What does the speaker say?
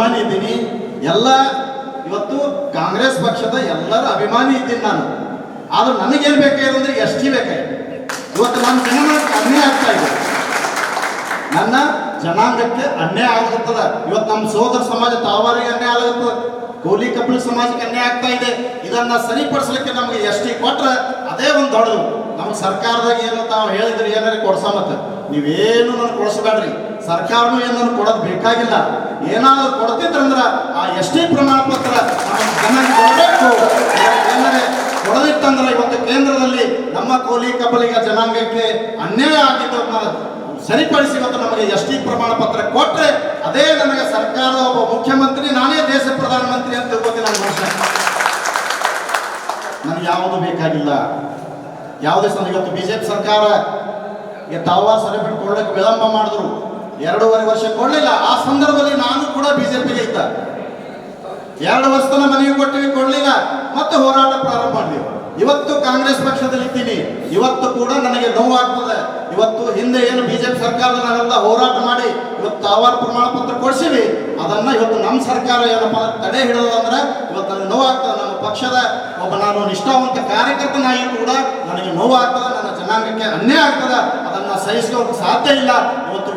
ಅಭಿಮಾನಿ ಇದ್ದೀನಿ. ಎಲ್ಲ ಇವತ್ತು ಕಾಂಗ್ರೆಸ್ ಪಕ್ಷದ ಎಲ್ಲರ ಅಭಿಮಾನಿ ಇದ್ದೀನಿ ನಾನು. ಆದ್ರೆ ನನಗೇನು ಬೇಕಾಗಿರೋದ್ರೆ ಅಂದ್ರೆ ಟಿ ಬೇಕಾಗಿದೆ. ಇವತ್ತು ನನ್ನ ಜನಾಂಗಕ್ಕೆ ಅನ್ಯಾಯ ಆಗ್ತಾ ಇದೆ. ನನ್ನ ಜನಾಂಗಕ್ಕೆ ಅನ್ಯಾಯ ಆಗುತ್ತದ. ಇವತ್ತು ನಮ್ಮ ಸೋದರ ಸಮಾಜ ತಾವಾರಿಗೆ ಅನ್ಯಾಯ ಆಗುತ್ತದೆ ಕೋಲಿ ಕಪಿಲ್ ಸಮಾಜಕ್ಕೆ ಅನ್ಯಾಯ ಆಗ್ತಾ ಇದೆ. ಇದನ್ನ ಸರಿಪಡಿಸಲಿಕ್ಕೆ ನಮಗೆ ಎಸ್ ಟಿ ಕೊಟ್ರೆ ಅದೇ ಒಂದು ದೊಡ್ಡದು. ನಮ್ಮ ಸರ್ಕಾರದಾಗ ಏನು ತಾವು ಹೇಳಿದ್ರೆ ಏನಾರ ಕೊಡ್ಸಮತ್ತ ನೀವೇನು ನನಗೆ ಕೊಡಿಸ್ಬೇಡ್ರಿ. ಸರ್ಕಾರನು ಏನು ನನಗೆ ಕೊಡೋದು ಬೇಕಾಗಿಲ್ಲ. ಏನಾದರೂ ಕೊಡ್ತಿದ್ರಂದ್ರ ಆ ಎಸ್ ಪ್ರಮಾಣ ಪತ್ರ ಕೊಡಬೇಕು. ಏನಾರೆ ಕೊಡದಿತ್ತಂದ್ರೆ ಇವತ್ತು ಕೇಂದ್ರದಲ್ಲಿ ನಮ್ಮ ಕೋಲಿ ಕಬಲಿಗ ಜನಾಂಗಕ್ಕೆ ಅನ್ಯಾಯ ಆಗಿದ್ದನ್ನ ಸರಿಪಡಿಸಿ ಇವತ್ತು ನಮಗೆ ಎಸ್ ಟಿ ಪ್ರಮಾಣ ಪತ್ರ ಕೊಟ್ಟರೆ ಅದೇ ನನಗೆ ಸರ್ಕಾರದ ಒಬ್ಬ ಮುಖ್ಯಮಂತ್ರಿ, ನಾನೇ ದೇಶ ಪ್ರಧಾನಮಂತ್ರಿ ಅಂತ ತಿಳ್ಕೊತೀನಿ ನನ್ನ ಮನುಷ್ಯ. ನನಗೆ ಯಾವುದು ಬೇಕಾಗಿಲ್ಲ. ಯಾವುದೇ ಸಲ ಇವತ್ತು ಬಿಜೆಪಿ ಸರ್ಕಾರ ತಾವ ಸರ್ಟಿಫಿಕೇಟ್ ಕೊಡ್ಲಿಕ್ಕೆ ವಿಳಂಬ ಮಾಡಿದ್ರು. ಎರಡೂವರೆ ವರ್ಷ ಕೊಡಲಿಲ್ಲ ಆ ಸಂದರ್ಭದಲ್ಲಿ ನಾನು ಕೂಡ ಬಿಜೆಪಿಗೆ ಇದ್ದ. ಎರಡು ವರ್ಷದ ಮನೆಗೆ ಕೊಟ್ಟಿವಿ ಕೊಡಲಿಲ್ಲ ಮತ್ತೆ ಹೋರಾಟ ಪ್ರಾರಂಭ ಮಾಡಿದ್ವಿ ಇವತ್ತು ಕಾಂಗ್ರೆಸ್ ಪಕ್ಷದಲ್ಲಿ ಇದ್ದೀನಿ. ಇವತ್ತು ಕೂಡ ನನಗೆ ನೋವಾಗ್ತದೆ. ಇವತ್ತು ಹಿಂದೆ ಏನು ಬಿಜೆಪಿ ಸರ್ಕಾರದ ನಾವೆಲ್ಲ ಹೋರಾಟ ಮಾಡಿ ಇವತ್ತು ತಾವಾರ ಪ್ರಮಾಣ ಪತ್ರ ಕೊಡಿಸಿವಿ. ಅದನ್ನ ಇವತ್ತು ನಮ್ಮ ಸರ್ಕಾರ ಏನಪ್ಪ ತಡೆ ಹಿಡಿದಂದ್ರೆ ಇವತ್ತು ನನಗೆ ನೋವಾಗ್ತದೆ. ನಮ್ಮ ಪಕ್ಷದ ಒಬ್ಬ ನಾನು ನಿಷ್ಠಾವಂತ ಕಾರ್ಯಕರ್ತನಾಗಿ ಕೂಡ ನನಗೆ ನೋವಾಗ್ತದೆ. ನನ್ನ ಜನಾಂಗಕ್ಕೆ ಅನ್ಯಾಯ ಆಗ್ತದೆ. ಸಹಿಸ್ಕೊಳ್ಳೋಕೆ ಸಾಧ್ಯ ಇಲ್ಲ. ಇವತ್ತು